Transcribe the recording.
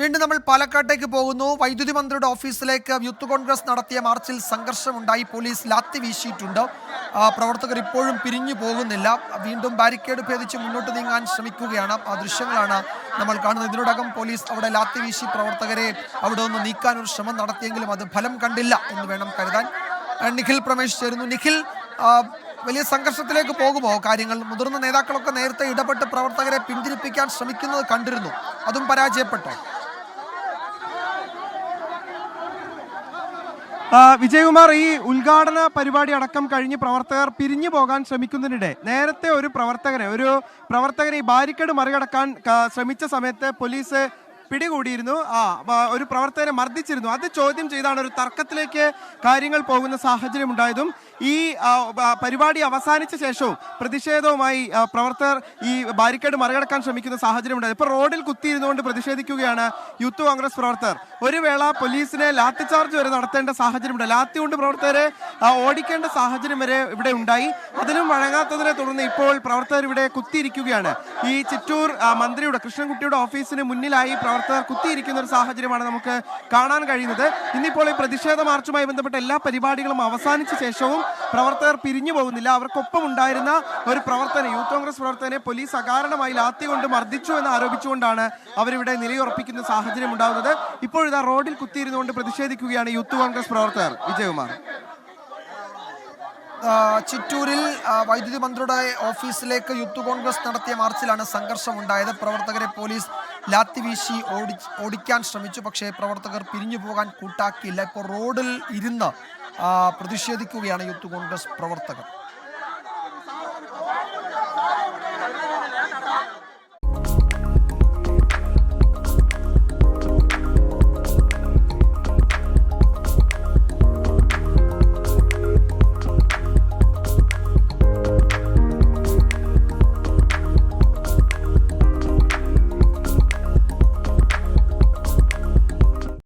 വീണ്ടും നമ്മൾ പാലക്കാട്ടേക്ക് പോകുന്നു. വൈദ്യുതി മന്ത്രിയുടെ ഓഫീസിലേക്ക് യൂത്ത് കോൺഗ്രസ് നടത്തിയ മാർച്ചിൽ സംഘർഷമുണ്ടായി. പോലീസ് ലാത്തി വീശിയിട്ടുണ്ട്. പ്രവർത്തകർ ഇപ്പോഴും പിരിഞ്ഞു പോകുന്നില്ല. വീണ്ടും ബാരിക്കേഡ് ഭേദിച്ച് മുന്നോട്ട് നീങ്ങാൻ ശ്രമിക്കുകയാണ്. ആ ദൃശ്യങ്ങളാണ് നമ്മൾ കാണുന്നത്. ഇതിനോടകം പോലീസ് അവിടെ ലാത്തി വീശി പ്രവർത്തകരെ അവിടെ നിന്ന് നീക്കാൻ ഒരു ശ്രമം നടത്തിയെങ്കിലും അത് ഫലം കണ്ടില്ല എന്ന് വേണം കരുതാൻ. നിഖിൽ പ്രമേശ് ചേരുന്നു. നിഖിൽ വലിയ സംഘർഷത്തിലേക്ക് പോകുമോ? കാര്യങ്ങൾ മുതിർന്ന നേതാക്കളൊക്കെ നേരത്തെ ഇടപെട്ട് പ്രവർത്തകരെ പിന്തിരിപ്പിക്കാൻ ശ്രമിക്കുന്നത് കണ്ടിരുന്നു. അതും പരാജയപ്പെട്ടോ? വിജയകുമാർ ഈ ഉദ്ഘാടന പരിപാടി അടക്കം കഴിഞ്ഞ് പ്രവർത്തകർ പിരിഞ്ഞു പോകാൻ ശ്രമിക്കുന്നതിനിടെ നേരത്തെ ഒരു പ്രവർത്തകനെ ഒരു പ്രവർത്തകനെ ഈ ബാരിക്കേഡ് മറികടക്കാൻ ശ്രമിച്ച സമയത്ത് പോലീസ് പിടികൂടിയിരുന്നു. ആ ഒരു പ്രവർത്തകനെ മർദ്ദിച്ചിരുന്നു. അത് ചോദ്യം ചെയ്താണ് ഒരു തർക്കത്തിലേക്ക് കാര്യങ്ങൾ പോകുന്ന സാഹചര്യം ഉണ്ടായതും ഈ പരിപാടി അവസാനിച്ച ശേഷവും പ്രതിഷേധവുമായി പ്രവർത്തകർ ഈ ബാരിക്കേഡ് മറികടക്കാൻ ശ്രമിക്കുന്ന സാഹചര്യം ഉണ്ടായത്. ഇപ്പോൾ റോഡിൽ കുത്തിയിരുന്നുകൊണ്ട് പ്രതിഷേധിക്കുകയാണ് യൂത്ത് കോൺഗ്രസ് പ്രവർത്തകർ. ഒരു വേള പോലീസിനെ ലാത്തി ചാർജ് വരെ നടത്തേണ്ട സാഹചര്യമുണ്ട് ലാത്തി കൊണ്ട് പ്രവർത്തകരെ ഓടിക്കേണ്ട സാഹചര്യം വരെ ഇവിടെ ഉണ്ടായി. അതിലും വഴങ്ങാത്തതിനെ തുടർന്ന് ഇപ്പോൾ പ്രവർത്തകർ ഇവിടെ കുത്തിയിരിക്കുകയാണ്. ഈ ചിറ്റൂർ മന്ത്രിയുടെ കൃഷ്ണൻകുട്ടിയുടെ ഓഫീസിന് മുന്നിലായി പ്രവർത്തകർ കുത്തിയിരിക്കുന്ന ഒരു സാഹചര്യമാണ് നമുക്ക് കാണാൻ കഴിയുന്നത്. ഇന്നിപ്പോൾ ഈ പ്രതിഷേധ മാർച്ചുമായി ബന്ധപ്പെട്ട എല്ലാ പരിപാടികളും അവസാനിച്ച ശേഷവും പ്രവർത്തകർ പിരിഞ്ഞു പോകുന്നില്ല. അവർക്കൊപ്പം ഉണ്ടായിരുന്ന ഒരു പ്രവർത്തനം യൂത്ത് കോൺഗ്രസ് പ്രവർത്തകനെ പോലീസ് അകാരണമായി ലാത്തി കൊണ്ട് മർദ്ദിച്ചു എന്ന് ആരോപിച്ചുകൊണ്ടാണ് അവരിവിടെ നിലയുറപ്പിക്കുന്ന സാഹചര്യം ഉണ്ടാകുന്നത്. ഇപ്പോഴിതാ റോഡിൽ കുത്തിയിരുന്നുകൊണ്ട് പ്രതിഷേധിക്കുകയാണ് യൂത്ത് കോൺഗ്രസ് പ്രവർത്തകർ. വിജയകുമാർ. ചിറ്റൂരിൽ വൈദ്യുതി മന്ത്രിയുടെ ഓഫീസിലേക്ക് യൂത്ത് കോൺഗ്രസ് നടത്തിയ മാർച്ചിലാണ് സംഘർഷം ഉണ്ടായത് പ്രവർത്തകരെ പോലീസ് ലാത്തി വീശി ഓടി ഓടിക്കാൻ ശ്രമിച്ചു. പക്ഷേ പ്രവർത്തകർ പിരിഞ്ഞു പോകാൻ കൂട്ടാക്കിയില്ല. ഇപ്പോൾ റോഡിൽ ഇരുന്ന് പ്രതിഷേധിക്കുകയാണ് യൂത്ത് കോൺഗ്രസ് പ്രവർത്തകർ.